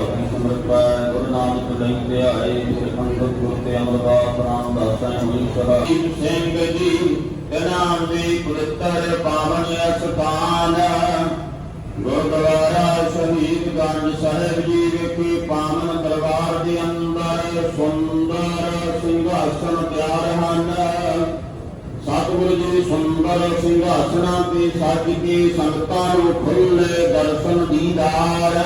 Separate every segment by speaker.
Speaker 1: ਭਗਤੀ ਸਮਰਤ ਪਾਇ ਗੁਰੂ ਨਾਨਕ ਲਈ ਧਿਆਏ, ਗੁਰ ਅੰਗਦ ਗੁਰ ਤੇ ਅਮਰਦਾਸ ਰਾਮਦਾਸਾ ਹੋਈ ਸਦਾ। ਸਿੰਘ ਜੀ ਨਾਮ ਦੇ ਪਵਿੱਤਰ ਪਾਵਨ ਅਸਥਾਨ ਗੁਰਦੁਆਰਾ ਸ਼ਹੀਦ ਗੰਜ ਸਾਹਿਬ ਜੀ ਵਿਖੇ ਪਾਵਨ ਦਰਬਾਰ ਦੇ ਅੰਦਰ ਸੁੰਦਰ ਸਿੰਘਾਸਨ ਤਿਆਰ ਹਨ। ਸਤਿਗੁਰੂ ਜੀ ਸੁੰਦਰ ਸਿੰਘਾਸਨਾਂ ਤੇ ਸੱਜ ਕੇ ਸੰਗਤਾਂ ਨੂੰ ਖੁੱਲੇ ਦਰਸ਼ਨ ਦੀਦਾਰ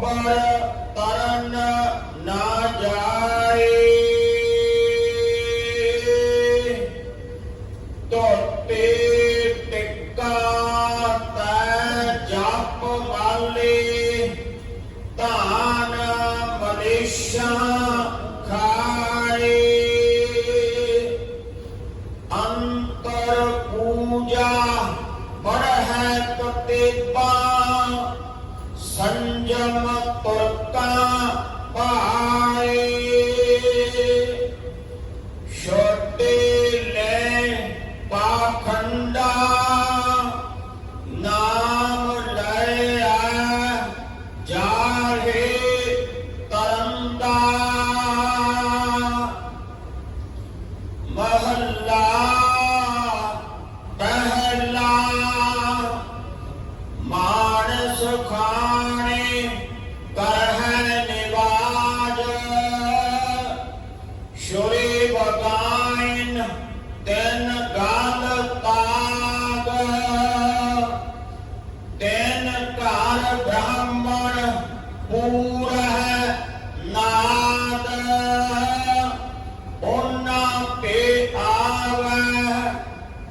Speaker 1: ਗੋਬਰ ਤਰਨ ਨਾ ਜਾਏ। ਤਿਨ ਗਾਲ ਤਾਗ ਤਿਨ ਘਰ ਬ੍ਰਾਹਮਣ ਪੂਰਹਿ ਨਾਦ, ਉਹਨਾਂ ਤੇ ਆਵੈ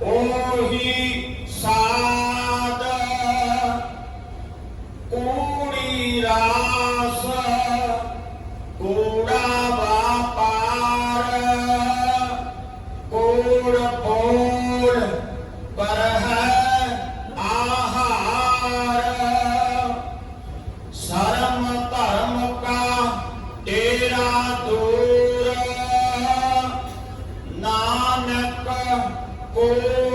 Speaker 1: ਉਹੀ ਸਾਧ। ਕੂੜੀ ਰਾਸ Oh.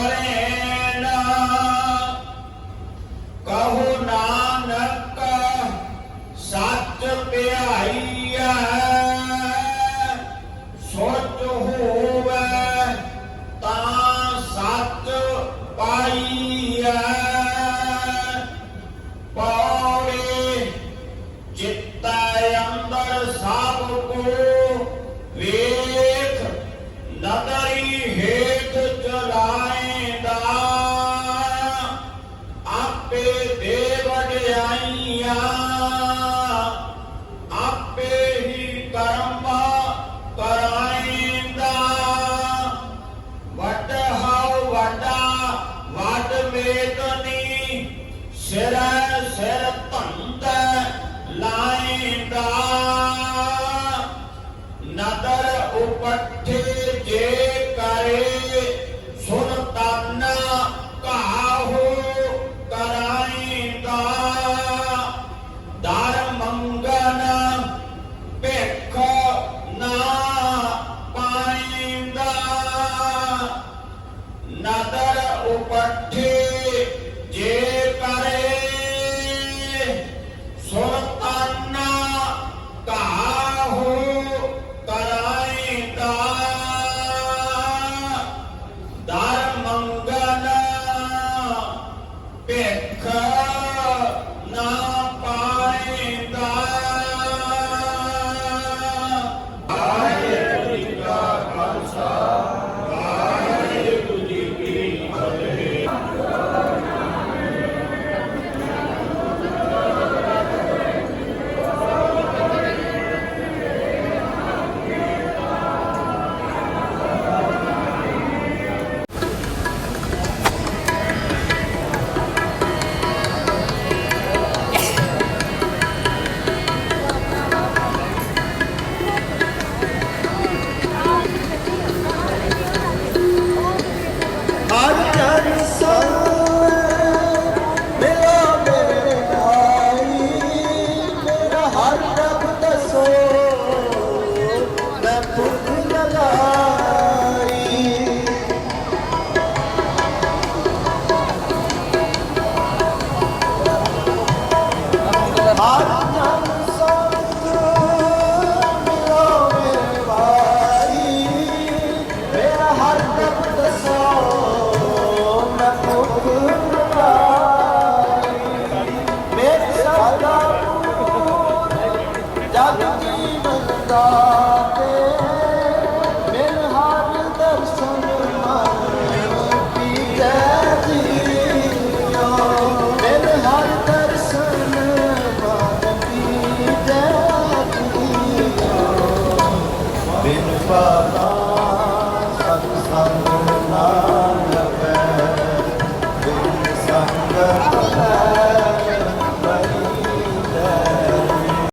Speaker 1: ਕਰੇ ਨਾ ਕਹੋ ਨਾਨਕ, ਸੱਚ ਪਿਆਈਆ ਸੋਚ ਹੋਵੇ ਤਾਂ ਸੱਚ ਪਾਈਆ ਪਾਵੇ ਚਿੱਤ ਅੰਦਰ ਸਭ ਕੋ ਵੇਖ, ਨਦਰ
Speaker 2: Should I?